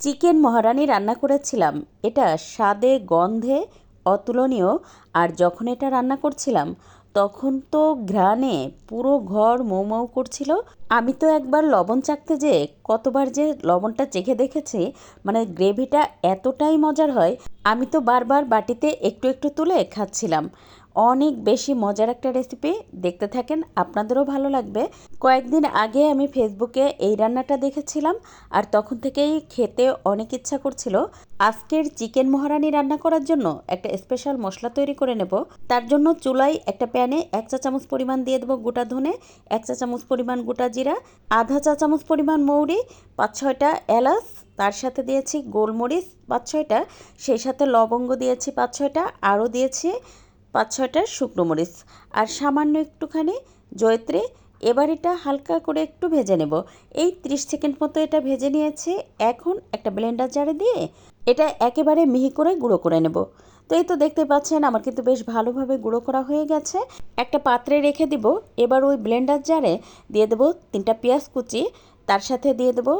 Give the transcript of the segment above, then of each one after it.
Chicken মহারানি রান্না করেছিলাম। এটা স্বাদে, গন্ধে অতুলনীয়। আর যখন এটা রান্না করছিলাম, তখন তো ঘ্রাণে পুরো ঘর মৌ মৌ করছিল। আমি তো একবার লবণ চাকতে যে কতবার যে লবণটা চেখে দেখেছি মানে গ্রেভিটা এতটাই মজার হয়, আমি তো বারবার বাটিতে একটু একটু তুলে খাচ্ছিলাম। অনেক বেশি মজার একটা রেসিপি দেখতে থাকেন, আপনাদেরও ভালো লাগবে। কয়েকদিন আগে আমি ফেসবুকে এই রান্নাটা দেখেছিলাম, আর তখন থেকেই খেতে অনেক ইচ্ছা করছিল। আজকের চিকেন মহারানি রান্না করার জন্য একটা স্পেশাল মশলা তৈরি করে নেব। তার জন্য চুলায় একটা প্যানে এক চা চামচ পরিমাণ দিয়ে দেবো গোটা ধনে, এক চা চামচ পরিমাণ গোটা জিরা, আধা চা চামচ পরিমাণ মৌরি, পাঁচ ছয়টা এলাচ, তার সাথে দিয়েছি গোলমরিচ পাঁচ ছয়টা, সেই সাথে লবঙ্গ দিয়েছি পাঁচ ছয়টা, আরও দিয়েছি পাঁচ ছয়টা শুকনো মরিচ আর সামান্য একটুখানি জয়ত্রী। এবার এটা হালকা করে একটু ভেজে নেব। এই 30 সেকেন্ড মতো এটা ভেজে নিয়েছি। এখন একটা ব্লেন্ডার জারে দিয়ে এটা একেবারে মিহি করে গুঁড়ো করে নেব। তো এই তো দেখতে পাচ্ছেন, আমার কিন্তু বেশ ভালোভাবে গুঁড়ো করা হয়ে গেছে। একটা পাত্রে রেখে দিব। এবার ওই ব্লেন্ডার জারে দিয়ে দেবো তিনটা পেঁয়াজ কুচি। তার সাথে দিয়ে দেবো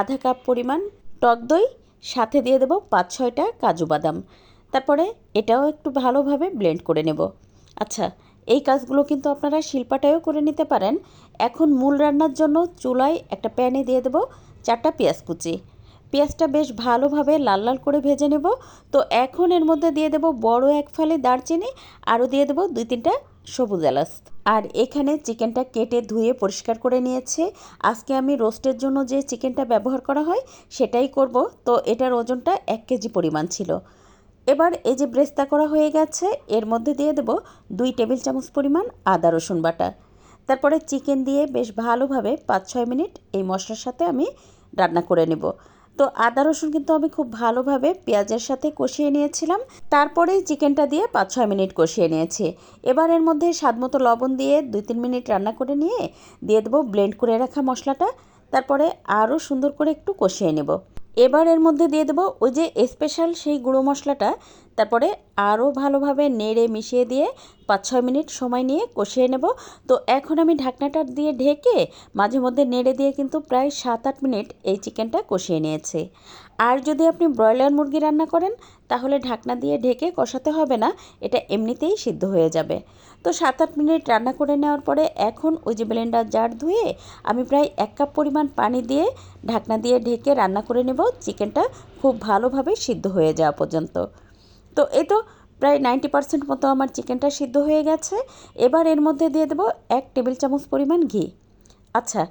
আধা কাপ পরিমাণ টক দই। সাথে দিয়ে দেবো পাঁচ ছয়টা কাজু বাদাম। তারপরে এটাও একটু ভালোভাবে ব্লেন্ড করে নেব। আচ্ছা এই কাজগুলো কিন্তু আপনারা শিল্পাটায়ও করে নিতে পারেন। এখন মূল রান্নার জন্য চুলায় একটা প্যানে দিয়ে দেবো চারটা পেঁয়াজ কুচি। পেঁয়াজটা বেশ ভালোভাবে লাল লাল করে ভেজে নেব। তো এখন এর মধ্যে দিয়ে দেবো বড় এক ফালি দারচিনি, আরও দিয়ে দেবো দুই তিনটা সবুজ এলাচ। আর এখানে চিকেনটা কেটে ধুয়ে পরিষ্কার করে নিয়েছে। আজকে আমি রোস্টের জন্য যে চিকেনটা ব্যবহার করা হয়, সেটাই করব। তো এটার ওজনটা এক কেজি পরিমাণ ছিল। এবার এই যে ব্রেস্তা করা হয়ে গেছে, এর মধ্যে দিয়ে দেব দুই টেবিল চামচ পরিমাণ আদা, রসুন বাটা। তারপরে চিকেন দিয়ে বেশ ভালোভাবে পাঁচ ছয় মিনিট এই মশলার সাথে আমি রান্না করে নেব। তো আদা, রসুন কিন্তু আমি খুব ভালোভাবে পেঁয়াজের সাথে কষিয়ে নিয়েছিলাম। তারপরেই চিকেনটা দিয়ে পাঁচ ছয় মিনিট কষিয়ে নিয়েছি। এবার এর মধ্যে স্বাদমতো লবণ দিয়ে দুই তিন মিনিট রান্না করে নিয়ে দিয়ে দেবো ব্লেন্ড করে রাখা মশলাটা। তারপরে আরও সুন্দর করে একটু কষিয়ে নেব। এবার এর মধ্যে দিয়ে দেবো ওই যে স্পেশাল সেই গুঁড়ো মশলাটা তারপরে আরও ভালোভাবে নেড়ে মিশিয়ে দিয়ে পাঁচ ছয় মিনিট সময় নিয়ে কষিয়ে নেব। তো এখন আমি ঢাকনাটা দিয়ে ঢেকে মাঝে মধ্যে নেড়ে দিয়ে কিন্তু প্রায় সাত আট মিনিট এই চিকেনটা কষিয়ে নিয়েছে। আর যদি আপনি ব্রয়লার মুরগি রান্না করেন, তাহলে ঢাকনা দিয়ে ঢেকে কষাতে হবে না, এটা এমনিতেই সিদ্ধ হয়ে যাবে। তো সাত আট মিনিট রান্না করে নেওয়ার পরে এখন ওই যে ব্লেন্ডার জার ধুয়ে আমি প্রায় এক কাপ পরিমাণ পানি দিয়ে ঢাকনা দিয়ে ঢেকে রান্না করে নেব। চিকেনটা খুব ভালোভাবে সিদ্ধ হয়ে যাওয়া পর্যন্ত। তো এ তো প্রায় নাইনটি পার্সেন্ট মতো আমার চিকেনটা সিদ্ধ হয়ে গেছে। এবার এর মধ্যে দিয়ে দেবো এক টেবিল চামচ পরিমাণ ঘি। আচ্ছা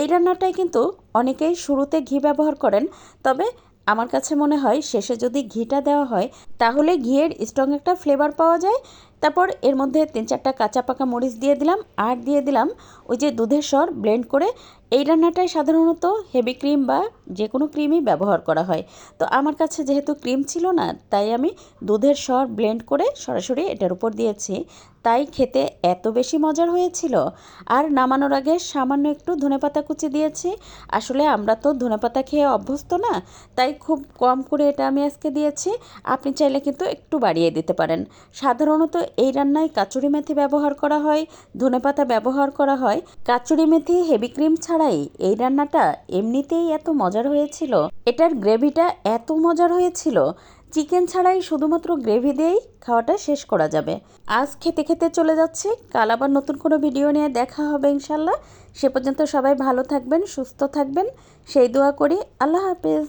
এই রান্নাটাই কিন্তু অনেকেই শুরুতে ঘি ব্যবহার করেন, তবে আমার কাছে মনে হয় শেষে যদি ঘিটা দেওয়া হয় তাহলে ঘিয়ের স্ট্রং একটা ফ্লেভার পাওয়া যায়। তারপর এর মধ্যে তিন চারটা কাঁচা পাকা মরিচ দিয়ে দিলাম। আর দিয়ে দিলাম ওই যে দুধের স্বর ব্লেন্ড করে। এই রান্নাটায় সাধারণত হেভি ক্রিম বা যে কোনো ক্রিমই ব্যবহার করা হয়। তো আমার কাছে যেহেতু ক্রিম ছিল না, তাই আমি দুধের স্বর ব্লেন্ড করে সরাসরি এটার উপর দিয়েছি। তাই খেতে এত বেশি মজার হয়েছিল। আর নামানোর আগে সামান্য একটু ধনেপাতা কুচি দিয়েছি। আসলে আমরা তো ধনেপাতা খেয়ে অভ্যস্ত না, তাই খুব কম করে এটা আমি আজকে দিয়েছি। আপনি চাইলে কিন্তু একটু বাড়িয়ে দিতে পারেন। সাধারণত এই রান্নায় কাচুরি মেথি ব্যবহার করা হয় ধনেপাতা ব্যবহার করা হয়। কাচুরি মেথি, হেভি ক্রিম ছাড়াই এই রান্নাটা এমনিতেই এত মজার হয়েছিল। এটার গ্রেভিটা এত মজার হয়েছিল। চিকেন ছাড়াই শুধুমাত্র গ্রেভি দিয়েই খাওয়াটা শেষ করা যাবে। আজ খেতে খেতে চলে যাচ্ছে। কাল আবার নতুন কোনো ভিডিও নিয়ে দেখা হবে ইনশাল্লাহ সে পর্যন্ত সবাই ভালো থাকবেন, সুস্থ থাকবেন। সেই দোয়া করি। আল্লাহ হাফেজ।